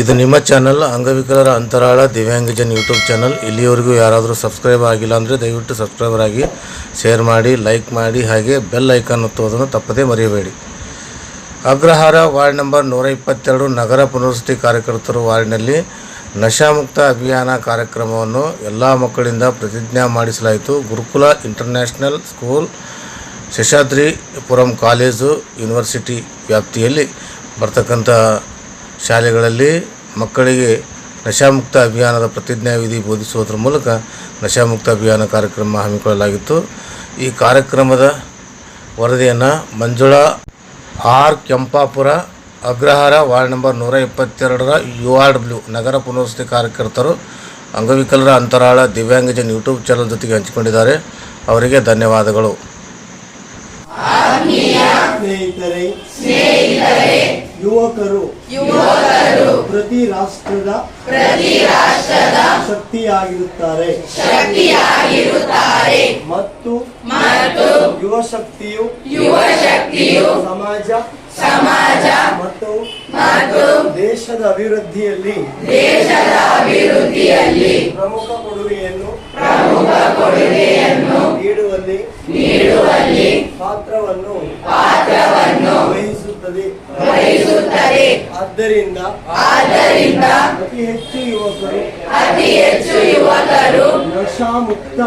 ಇದು ನಿಮ್ಮ ಚಾನಲ್ ಅಂಗವಿಕಲರ ಅಂತರಾಳ ದಿವ್ಯಾಂಗಜನ್ ಯೂಟ್ಯೂಬ್ ಚಾನಲ್ ಇಲ್ಲಿಯವರೆಗೂ ಯಾರಾದರೂ ಸಬ್ಸ್ಕ್ರೈಬ್ ಆಗಿಲ್ಲ ಅಂದರೆ ದಯವಿಟ್ಟು ಸಬ್ಸ್ಕ್ರೈಬರ್ ಆಗಿ ಶೇರ್ ಮಾಡಿ ಲೈಕ್ ಮಾಡಿ, ಹಾಗೆ ಬೆಲ್ ಐಕಾನ್ ಒತ್ತುವುದನ್ನು ತಪ್ಪದೇ ಮರೆಯಬೇಡಿ. ಅಗ್ರಹಾರ ವಾರ್ಡ್ ನಂಬರ್ ನೂರ ಇಪ್ಪತ್ತೆರಡು ನಗರ ಪುನರ್ವಸತಿ ಕಾರ್ಯಕರ್ತರು ವಾರ್ಡ್ನಲ್ಲಿ ನಶಾಮುಕ್ತ ಅಭಿಯಾನ ಕಾರ್ಯಕ್ರಮವನ್ನು ಎಲ್ಲ ಮಕ್ಕಳಿಂದ ಪ್ರತಿಜ್ಞಾ ಮಾಡಿಸಲಾಯಿತು. Gurukula international school, Seshadripuram college, university ವ್ಯಾಪ್ತಿಯಲ್ಲಿ ಬರ್ತಕ್ಕಂಥ ಶಾಲೆಗಳಲ್ಲಿ ಮಕ್ಕಳಿಗೆ ನಶಾಮುಕ್ತ ಅಭಿಯಾನದ ಪ್ರತಿಜ್ಞಾ ವಿಧಿ ಬೋಧಿಸುವುದರ ಮೂಲಕ ನಶಾಮುಕ್ತ ಅಭಿಯಾನ ಕಾರ್ಯಕ್ರಮ ಹಮ್ಮಿಕೊಳ್ಳಲಾಗಿತ್ತು. ಈ ಕಾರ್ಯಕ್ರಮದ ವರದಿಯನ್ನು Manjula R Kempapura Agrahara ward number ನೂರ ಇಪ್ಪತ್ತೆರಡರ ಯು ಆರ್ ಡಬ್ಲ್ಯೂ ನಗರ ಪುನರ್ವಸತಿ ಕಾರ್ಯಕರ್ತರು ಅಂಗವಿಕಲರ ಅಂತರಾಳ ದಿವ್ಯಾಂಗಜನ್ ಯೂಟ್ಯೂಬ್ ಚಾನಲ್ ಜೊತೆಗೆ ಹಂಚಿಕೊಂಡಿದ್ದಾರೆ. ಅವರಿಗೆ ಧನ್ಯವಾದಗಳು. ಸ್ನೇಹಿತರೆ ಯುವಕರು. ಪ್ರತಿ ರಾಷ್ಟ್ರದ ಪ್ರತಿ ರಾಷ್ಟ್ರದ ಶಕ್ತಿಯಾಗಿರುತ್ತಾರೆ. ಮತ್ತು ಮತ್ತು ಯುವ ಶಕ್ತಿಯು ಯುವ ಶಕ್ತಿಯು ಸಮಾಜ ಸಮಾಜ ಮತ್ತು ಮತ್ತು ದೇಶದ ಅಭಿವೃದ್ಧಿಯಲ್ಲಿ ದೇಶದ ಅಭಿವೃದ್ಧಿಯಲ್ಲಿ ಪ್ರಮುಖ ಕೊಡುಗೆಯನ್ನು ಪ್ರಮುಖ ಕೊಡುಗೆಯನ್ನು ನೀಡುವಲ್ಲಿ ಪಾತ್ರವನ್ನು ವಹಿಸುತ್ತದೆ ಆದ್ದರಿಂದ ಆದ್ದರಿಂದ ಅತಿ ಹೆಚ್ಚು ಯುವಕರು ಅತಿ ಹೆಚ್ಚು ಯುವಕರು ನಶಾಮುಕ್ತ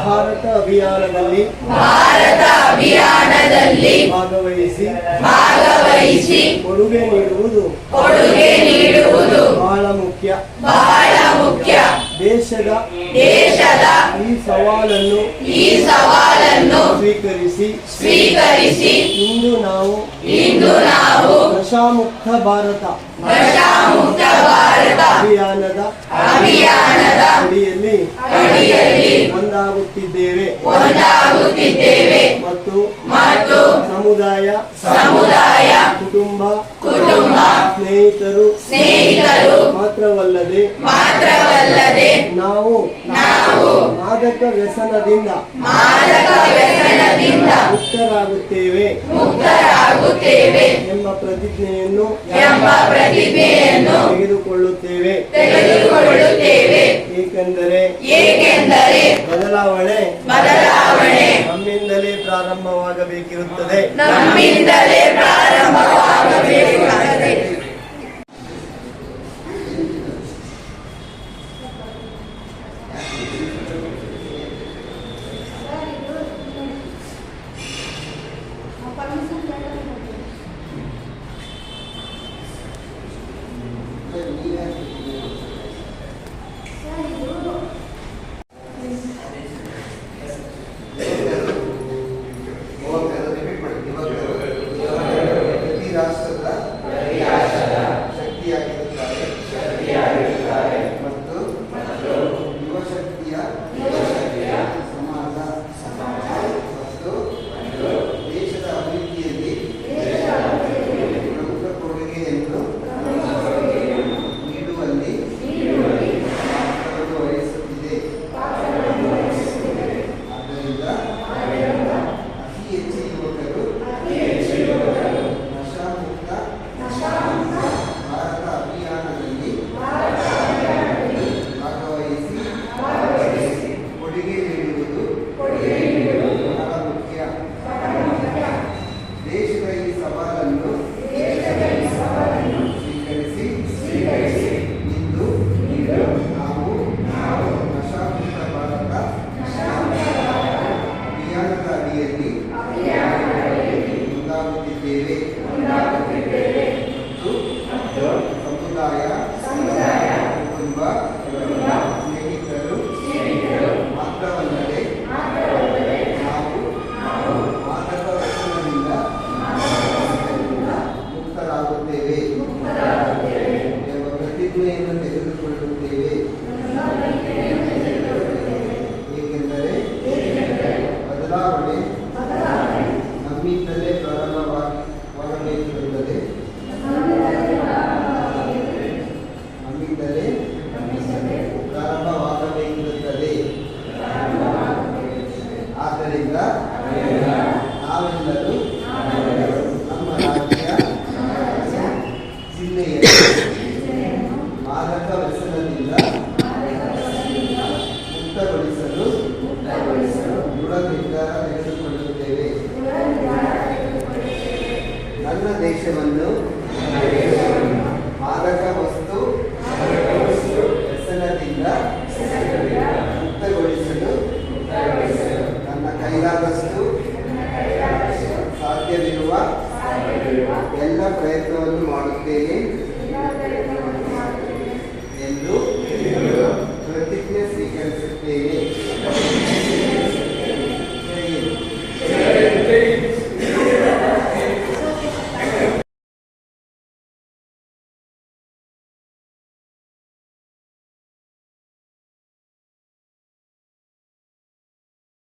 ಭಾರತ ಅಭಿಯಾನದಲ್ಲಿ ಭಾರತ ಅಭಿಯಾನದಲ್ಲಿ ಭಾಗವಹಿಸಿ ಭಾಗವಹಿಸಿ ಕೊಡುಗೆ ನೀಡುವುದು ಬಹಳ ಮುಖ್ಯ. ದೇಶದ ಈ ಸವಾಲನ್ನು ಸ್ವೀಕರಿಸಿ ಸ್ವೀಕರಿಸಿ ಇಂದು ನಾವು ಇಂದು ನಾವು ನಶಾಮುಕ್ತ ಭಾರತ ಅಭಿಯಾನದ ಅಡಿಯಲ್ಲಿ ಒಂದಾಗುತ್ತಿದ್ದೇವೆ. ಮತ್ತು ಸಮುದಾಯ ಕುಟುಂಬ ಕುಟುಂಬ ಸ್ನೇಹಿತರು ಸ್ನೇಹಿತರು ಮಾತ್ರವಲ್ಲದೆ ಮಾತ್ರವಲ್ಲದೆ ನಾವು ನಾವು ಮಾದಕ ವ್ಯಸನದಿಂದ ಮುಕ್ತರಾಗುತ್ತೇವೆ ಎಂಬ ಪ್ರತಿಜ್ಞೆಯನ್ನು ತೆಗೆದುಕೊಳ್ಳುತ್ತೇವೆ. ಏಕೆಂದರೆ ಬದಲಾವಣೆ ಬದಲಾವಣೆ ನಮ್ಮಿಂದಲೇ ಪ್ರಾರಂಭವಾಗಬೇಕಿರುತ್ತದೆ. ನಮ್ಮಿಂದಲೇ ಪ್ರಾರಂಭವಾಗಬೇಕಾಗಿದೆ ಪ್ರತಿ